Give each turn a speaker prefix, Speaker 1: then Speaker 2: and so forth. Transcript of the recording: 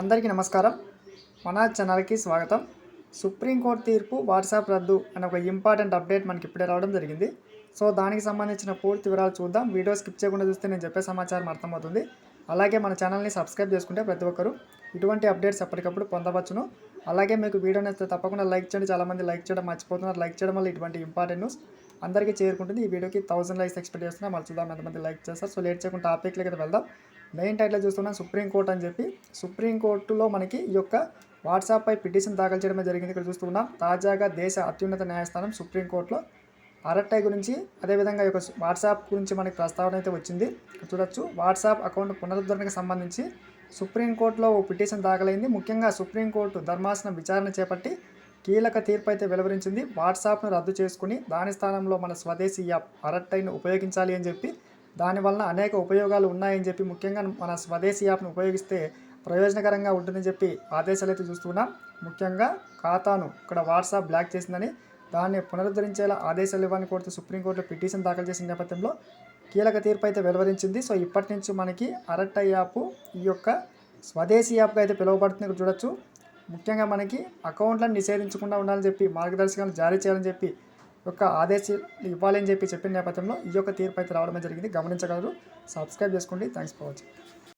Speaker 1: అందరికీ నమస్కారం. మన ఛానల్కి స్వాగతం. సుప్రీంకోర్టు తీర్పు వాట్సాప్ రద్దు అనే ఒక ఇంపార్టెంట్ అప్డేట్ మనకి ఇప్పుడే రావడం జరిగింది. సో దానికి సంబంధించిన పూర్తి వివరాలు చూద్దాం. వీడియో స్కిప్ చేయకుండా చూస్తే నేను చెప్పే సమాచారం అర్థమవుతుంది. అలాగే మన ఛానల్ని సబ్స్క్రైబ్ చేసుకుంటే ప్రతి ఒక్కరు ఇటువంటి అప్డేట్స్ ఎప్పటికప్పుడు పొందవచ్చును. అలాగే మీకు వీడియో నచ్చితే తప్పకుండా లైక్ చేయండి. చాలామంది లైక్ చేయడం మర్చిపోతున్నారు. లైక్ చేయడం వల్ల ఇటువంటి ఇంపార్టెంట్ న్యూస్ అందరికీ చేరుకుంటుంది. ఈ వీడియోకి థౌసండ్ లైక్స్ ఎక్స్పెక్ట్ చేస్తున్నా. మళ్ళీ చూద్దాం ఎంతమంది లైక్ చేస్తారు. సో లేట్ చేయకుండా టాపిక్లకి అయితే వెళ్దాం. మెయిన్ టైటిల్ చూస్తున్నాం సుప్రీంకోర్టు అని చెప్పి. సుప్రీంకోర్టులో మనకి ఈ యొక్క వాట్సాప్పై పిటిషన్ దాఖలు చేయడమే జరిగింది. ఇక్కడ చూస్తున్నాం. తాజాగా దేశ అత్యున్నత న్యాయస్థానం సుప్రీంకోర్టులో అరట్టై గురించి అదేవిధంగా ఈ యొక్క వాట్సాప్ గురించి మనకి ప్రస్తావన అయితే వచ్చింది. చూడొచ్చు. వాట్సాప్ అకౌంట్ పునరుద్ధరణకు సంబంధించి సుప్రీంకోర్టులో ఓ పిటిషన్ దాఖలైంది. ముఖ్యంగా సుప్రీంకోర్టు ధర్మాసనం విచారణ చేపట్టి కీలక తీర్పు అయితే వెలువరించింది. వాట్సాప్ను రద్దు చేసుకుని దాని స్థానంలో మన స్వదేశీ యాప్ అరట్టైను ఉపయోగించాలి అని చెప్పి దానివల్ల అనేక ఉపయోగాలు ఉన్నాయని చెప్పి ముఖ్యంగా మన స్వదేశీ యాప్ను ఉపయోగిస్తే ప్రయోజనకరంగా ఉంటుందని చెప్పి ఆదేశాలు అయితే చూస్తున్నాం ముఖ్యంగా ఖాతాను ఇక్కడ వాట్సాప్ బ్లాక్ చేసిందని దాన్ని పునరుద్ధరించేలా ఆదేశాలు ఇవ్వని కోరుతూ సుప్రీంకోర్టులో పిటిషన్ దాఖలు చేసిన నేపథ్యంలో కీలక తీర్పు అయితే వెలువరించింది. సో ఇప్పటి నుంచి మనకి అరట్టై యాప్ ఈ యొక్క స్వదేశీ యాప్గా అయితే పిలువబడుతుంది. చూడొచ్చు. ముఖ్యంగా మనకి అకౌంట్లను నిషేధించకుండా ఉండాలని చెప్పి మార్గదర్శకాలు జారీ చేయాలని చెప్పి యొక్క ఆదేశాలు ఇవ్వాలని చెప్పి చెప్పిన నేపథ్యంలో ఈ యొక్క తీర్పు అయితే రావడమే జరిగింది. గమనించగలరు. సబ్స్క్రైబ్ చేసుకోండి. Thanks for watching.